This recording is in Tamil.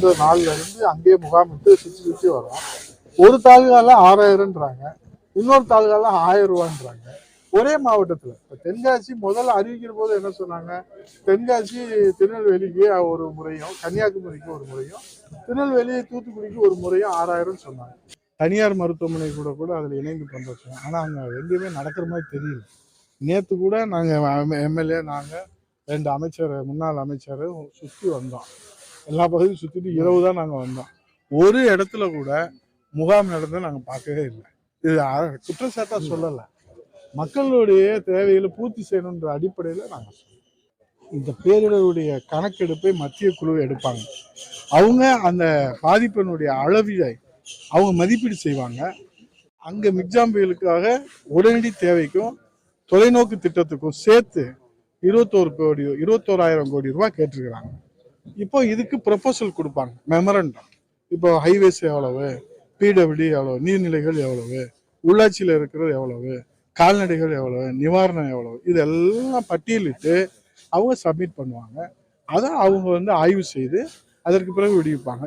இந்த நாள்ல இருந்து அங்கேயே முகாமிட்டு சுற்றி சுற்றி வரோம் ஒரு தாலுகால ஆறாயிரம்ன்றாங்க. இன்னொரு தாலுகால ஆயிரம் ரூபான்றாங்க ஒரே மாவட்டத்துல. இப்போ தென்காசி முதல்ல அறிவிக்கிற போது என்ன சொன்னாங்க? தென்காசி திருநெல்வேலிக்கு ஒரு முறையும் கன்னியாகுமரிக்கு ஒரு முறையும் திருநெல்வேலி தூத்துக்குடிக்கு ஒரு முறையும் ஆறாயிரம் சொன்னாங்க. தனியார் மருத்துவமனை கூட கூட அதில் இணைந்து பண்ணுறோம் ஆனால் அங்கே எங்கேயுமே நடக்கிற மாதிரி தெரியல. நேற்று கூட நாங்கள் எம்எல்ஏ நாங்கள் ரெண்டு அமைச்சர் முன்னாள் அமைச்சர் சுற்றி வந்தோம். எல்லா பகுதியும் சுற்றிட்டு இரவு தான் நாங்கள் வந்தோம். ஒரு இடத்துல கூட முகாம் நடந்து நாங்கள் பார்க்கவே இல்லை. இது குற்றச்சாட்டாக சொல்லலை. மக்களுடைய தேவைகளை பூர்த்தி செய்யணுன்ற அடிப்படையில் நாங்கள் இந்த பேரிடருடைய கணக்கெடுப்பை மத்திய குழு எடுப்பாங்க. அவங்க அந்த பாதிப்பினுடைய அளவிலை அவங்க மதிப்பீடு செய்வாங்க. அங்கே மிக்ஜாம்புகளுக்காக உடனடி தேவைக்கும் தொலைநோக்கு திட்டத்துக்கும் சேர்த்து இருபத்தோரு கோடி இருபத்தோராயிரம் கோடி ரூபாய் கேட்டிருக்கிறாங்க. இப்போ இதுக்கு ப்ரப்போசல் கொடுப்பாங்க. மெமரண்டம் இப்போ ஹைவேஸ் எவ்வளவு? பிடபிள்யூ எவ்வளவு? நீர்நிலைகள் எவ்வளவு? உள்ளாட்சியில் இருக்கிறது எவ்வளவு? கால்நடைகள் எவ்வளவு? நிவாரணம் எவ்வளவு? இதெல்லாம் பட்டியலிட்டு அவங்க சப்மிட் பண்ணுவாங்க. அதை அவங்க வந்து ஆய்வு செய்து அதற்கு பிறகு விடுவிப்பாங்க.